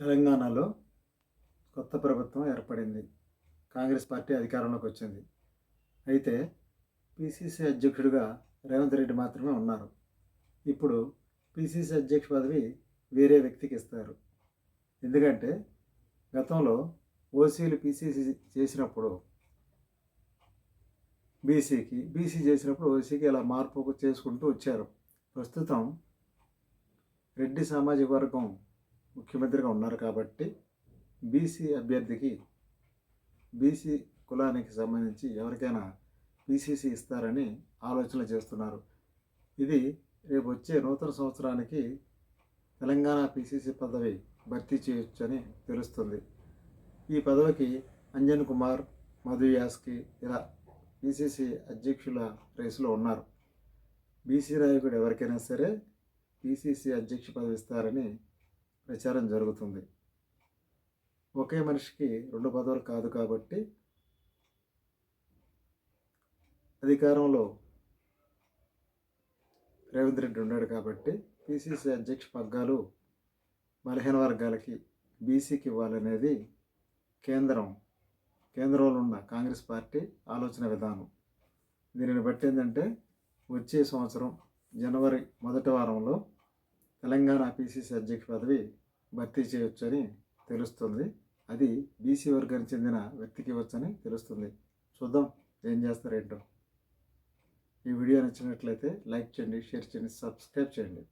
తెలంగాణలో కొత్త ప్రభుత్వం ఏర్పడింది. కాంగ్రెస్ పార్టీ అధికారంలోకి వచ్చింది. అయితే పిసిసి అధ్యక్షుడిగా రేవంత్ రెడ్డి మాత్రమే ఉన్నారు. ఇప్పుడు పిసిసి అధ్యక్ష పదవి వేరే వ్యక్తికి ఇస్తారు. ఎందుకంటే గతంలో ఓసీలు పిసిసి చేసినప్పుడు బీసీకి బీసీ చేసినప్పుడు ఓసీకి ఇలా మార్పు చేసుకుంటూ వచ్చారు. ప్రస్తుతం రెడ్డి సామాజిక వర్గం ముఖ్యమంత్రిగా ఉన్నారు కాబట్టి బీసీ అభ్యర్థికి బీసీ కులానికి సంబంధించి ఎవరికైనా బీసీసీ ఇస్తారని ఆలోచన చేస్తున్నారు. ఇది రేపు వచ్చే నూతన సంవత్సరానికి తెలంగాణ పీసీసీ పదవి భర్తీ చేయొచ్చని తెలుస్తుంది. ఈ పదవికి అంజన్ కుమార్ మధు యాస్కి ఇలా పీసీసీ అధ్యక్షుల రేసులో ఉన్నారు. బీసీ నాయకుడు ఎవరికైనా సరే పీసీసీ అధ్యక్ష పదవి ఇస్తారని ప్రచారం జరుగుతుంది. ఒకే మనిషికి రెండు పదవులు కాదు కాబట్టి అధికారంలో రేవంత్ రెడ్డి ఉన్నాడు కాబట్టి పిసిసి అధ్యక్ష పగ్గాలు బలహీన వర్గాలకి బీసీకి ఇవ్వాలనేది కేంద్రం కేంద్రంలో ఉన్న కాంగ్రెస్ పార్టీ ఆలోచన విధానం. దీనిని బట్టి ఏంటంటే వచ్చే సంవత్సరం జనవరి మొదటి వారంలో తెలంగాణ పీసీ అధ్యక్ష పదవి భర్తీ చేయొచ్చని తెలుస్తుంది. అది బీసీ వర్గానికి చెందిన వ్యక్తికి ఇవ్వచ్చని తెలుస్తుంది. చూద్దాం ఏం చేస్తారేంటో. ఈ వీడియో నచ్చినట్లయితే లైక్ చేయండి షేర్ చేయండి సబ్స్క్రైబ్ చేయండి.